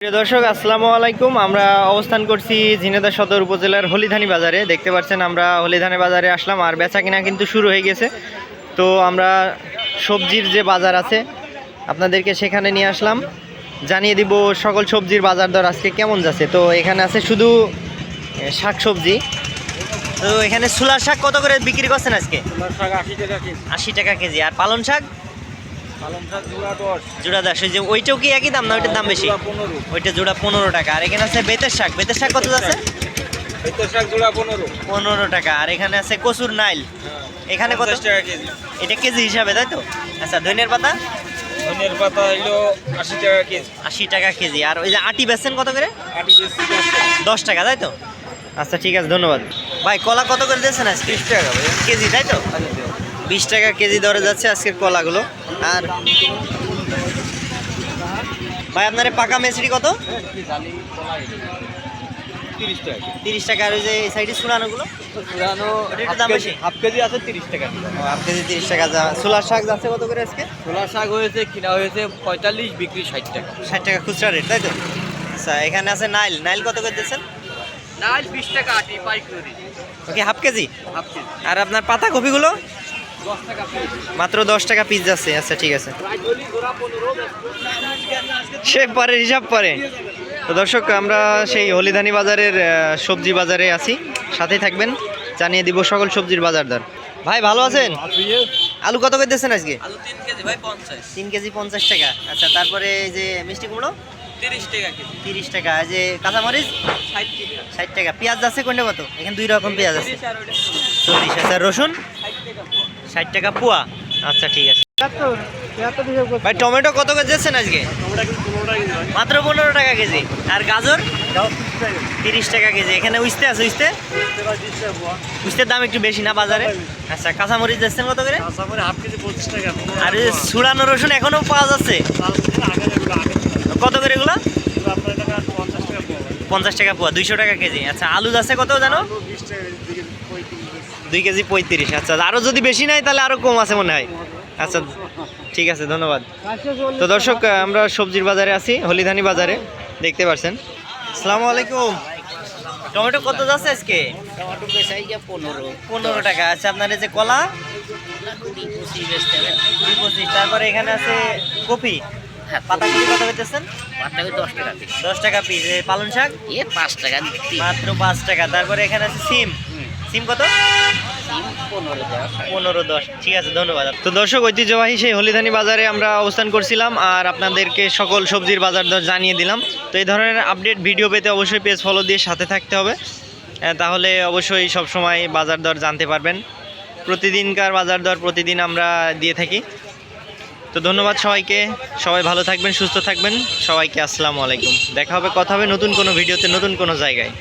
প্রিয় দর্শক আসসালামু আলাইকুম। আমরা অবস্থান করছি ঝিনেদা সদর উপজেলার হলিধানি বাজারে। দেখতে পাচ্ছেন আমরা হলিধানি বাজারে আসলাম আর বেচা কিনা কিন্তু শুরু হয়ে গেছে। তো আমরা সবজির যে বাজার আছে আপনাদেরকে সেখানে নিয়ে আসলাম। জানিয়ে দিব সকল সবজির বাজার দর আজকে কেমন যাচ্ছে। তো এখানে আছে শুধু শাক সবজি তো এখানে সুলা শাক কত করে বিক্রি করছেন আজকে? আশি টাকা কেজি। আশি টাকা কেজি। আর পালন পালং শাক? জোড়া দশ। ওই যে ওইটাও কি একই দাম না ওইটার দাম বেশি? ওইটা জোড়া পনেরো টাকা। আর এখানে আছে বেতের শাক। বেতের শাক কত শাক পনেরো। টাকা। আর এখানে আছে কচুর নাইল। এখানে কত? টাকা কেজি। এটা কেজি হিসাবে তাই তো? আচ্ছা ধনিয়ার পাতা? ধনের পাতা হইল আশি টাকা কেজি। আশি টাকা কেজি। আর ওই যে আটি বেচছেন কত করে? আটি দশ টাকা। তাই তো? আচ্ছা ঠিক আছে ধন্যবাদ। ভাই কলা কত করে দিয়েছেন আজকে? টাকা কেজি তাই তো? বিশ টাকা কেজি দরে যাচ্ছে আজকের কলাগুলো। আর ভাই আপনার পাকা মেসরি কত? তিরিশ টাকা আর ওই যে এই সাইডে শুনানোগুলো পুরানো ওটা দাম বেশি? হাফ কেজি আছে তিরিশ টাকা হাফ কেজি তিরিশ টাকা যা সোলার শাক যাচ্ছে কত করে আজকে? ছোলা শাক হয়েছে কিনা হয়েছে পঁয়তাল্লিশ বিক্রি ষাট টাকা। ষাট টাকা খুচরা রেট তাই তো? আচ্ছা এখানে আছে নাইল। নাইল কত করে দিচ্ছেন? নাইল বিশ টাকা আটি পাইকারি। Okay half kg? Half kg. আর আপনার পাতা কপিগুলো? মাত্র দশ টাকা পিস যাচ্ছে আচ্ছা ঠিক আছে। সে পরে হিসাব পরে। তো দর্শক আমরা সেই হলিধানি বাজারের সবজি বাজারে আছি। সাথেই থাকবেন জানিয়ে দিব সকল সবজির বাজার দর। ভাই ভালো আছেন? আলু কত করে দিচ্ছেন আজকে? তিন কেজি পঞ্চাশ। টাকা। আচ্ছা তারপরে এই যে মিষ্টি কুমড়ো? তিরিশ টাকা তিরিশ টাকা। এই যে কাঁচামরিচ? ষাট টাকা। পেঁয়াজ আছে কোনটা কত? এখানে দুই রকম পেঁয়াজ আছে। চল্লিশ আচ্ছা রসুন? ষাট টাকা পোয়া। আচ্ছা ঠিক আছে। ভাই, টমেটো কত করে দিচ্ছেন আজকে? মাত্র পনেরো টাকা কেজি। আর গাজর? তিরিশ টাকা কেজি। এখানে উইস্তে আছে উইস্তে উইস্তের দাম একটু বেশি না বাজারে? আচ্ছা কাঁচামরিচ যাচ্ছেন কত করে? আর সুড়ানো রসুন এখনও পাওয়া যাচ্ছে? কত করে এগুলো? পঞ্চাশ টাকা পোয়া। দুইশো টাকা কেজি। আচ্ছা আলু যাচ্ছে কত জানো? দুই কেজি পঁয়ত্রিশ। আচ্ছা আরও যদি বেশি নাই তাহলে আরও কম আছে মনে হয়। আচ্ছা ঠিক আছে ধন্যবাদ। তো দর্শক আমরা সবজির বাজারে আছি হলিধানি বাজারে দেখতে পাচ্ছেন আসসালামু আলাইকুম। টমেটো কত যাচ্ছে আজকে? টমেটো পনেরো পনেরো টাকা। আচ্ছা আপনার এই যে কলা? দুই পঁচিশ। তারপরে এখানে আছে কপি? পাতা কপি কত পাতাকে দশ টাকা পিস। দশ টাকা পিস। পালন শাক? এ পাঁচ টাকা মাত্র পাঁচ টাকা। তারপরে এখানে আছে সিম? সিম কত? পনেরো দশ। ঠিক আছে, ধন্যবাদ। তো দর্শক, ঐতিহ্যবাহী সেই হলিধানি বাজারে আমরা অবস্থান করছিলাম আর আপনাদেরকে সকল সবজির বাজার দর জানিয়ে দিলাম। তো এই ধরনের আপডেট ভিডিও পেতে অবশ্যই পেজ ফলো দিয়ে সাথে থাকতে হবে। তাহলে অবশ্যই সব সময় বাজার দর জানতে পারবেন। প্রতিদিনকার বাজার দর প্রতিদিন আমরা দিয়ে থাকি। তো ধন্যবাদ সবাইকে। সবাই ভালো থাকবেন, সুস্থ থাকবেন। সবাইকে আসসালামু আলাইকুম। দেখা হবে, কথা হবে নতুন কোনো ভিডিওতে নতুন কোনো জায়গায়।